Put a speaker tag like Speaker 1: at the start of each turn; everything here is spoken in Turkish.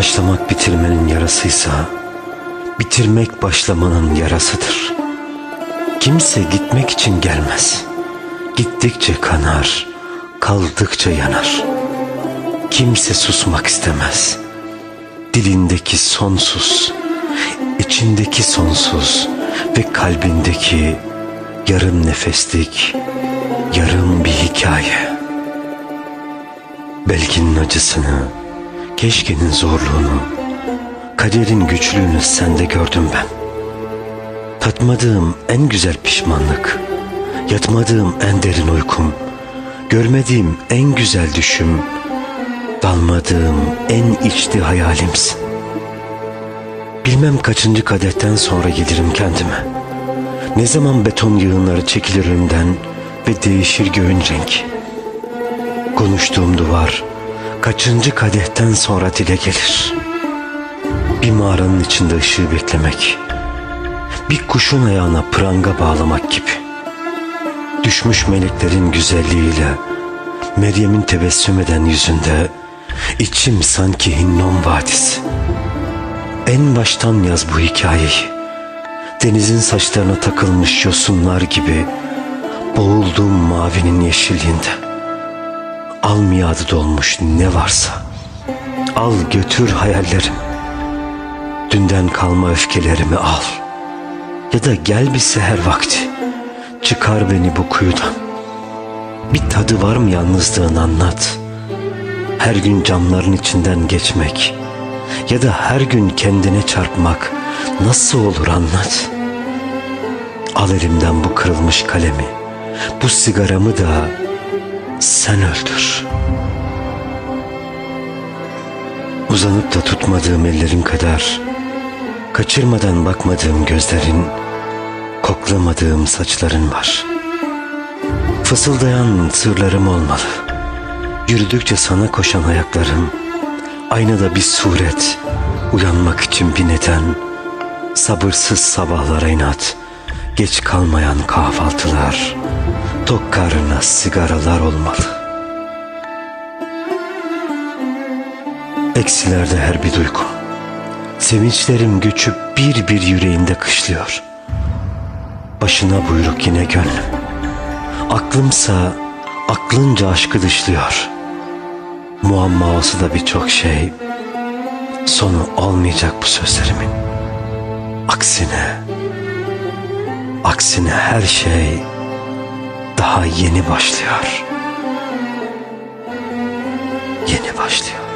Speaker 1: Başlamak bitirmenin yarasıysa, bitirmek başlamanın yarasıdır. Kimse gitmek için gelmez. Gittikçe kanar, kaldıkça yanar. Kimse susmak istemez. Dilindeki sonsuz, içindeki sonsuz ve kalbindeki yarım nefeslik, yarım bir hikaye. Belkinin acısını, keşkenin zorluğunu, kaderin güçlüğünü sende gördüm ben. Tatmadığım en güzel pişmanlık, yatmadığım en derin uykum, görmediğim en güzel düşüm, dalmadığım en içli hayalimsin. Bilmem kaçıncı kadetten sonra gelirim kendime. Ne zaman beton yığınları çekilir önümden ve değişir göğün rengi. Konuştuğum duvar kaçıncı kadehten sonra dile gelir. Bir mağaranın içinde ışığı beklemek. Bir kuşun ayağına pranga bağlamak gibi. Düşmüş meleklerin güzelliğiyle Meryem'in tebessüm eden yüzünde içim sanki Hinnom Vadisi. En baştan yaz bu hikayeyi. Denizin saçlarına takılmış yosunlar gibi boğuldum mavinin yeşilliğinde. Al miadı dolmuş ne varsa. Al götür hayallerim. Dünden kalma öfkelerimi al. Ya da gel bir seher vakti. Çıkar beni bu kuyudan. Bir tadı var mı yalnızlığın anlat. Her gün camların içinden geçmek ya da her gün kendine çarpmak nasıl olur anlat. Al elimden bu kırılmış kalemi, bu sigaramı da sen öldür. Uzanıp da tutmadığım ellerin kadar, kaçırmadan bakmadığım gözlerin, koklamadığım saçların var. Fısıldayan sırlarım olmalı. Yürüdükçe sana koşan ayaklarım, aynada bir suret, uyanmak için bir neden, sabırsız sabahlara inat, geç kalmayan kahvaltılar, tok karnına sigaralar olmalı. Eksilerde her bir duygu, sevinçlerim göçüp bir bir yüreğinde kışlıyor. Başına buyruk yine gönlüm, aklımsa aklınca aşkı dışlıyor. Muamma olsa da birçok şey, sonu olmayacak bu sözlerimin. Aksine, aksine her şey daha yeni başlıyor. Yeni başlıyor.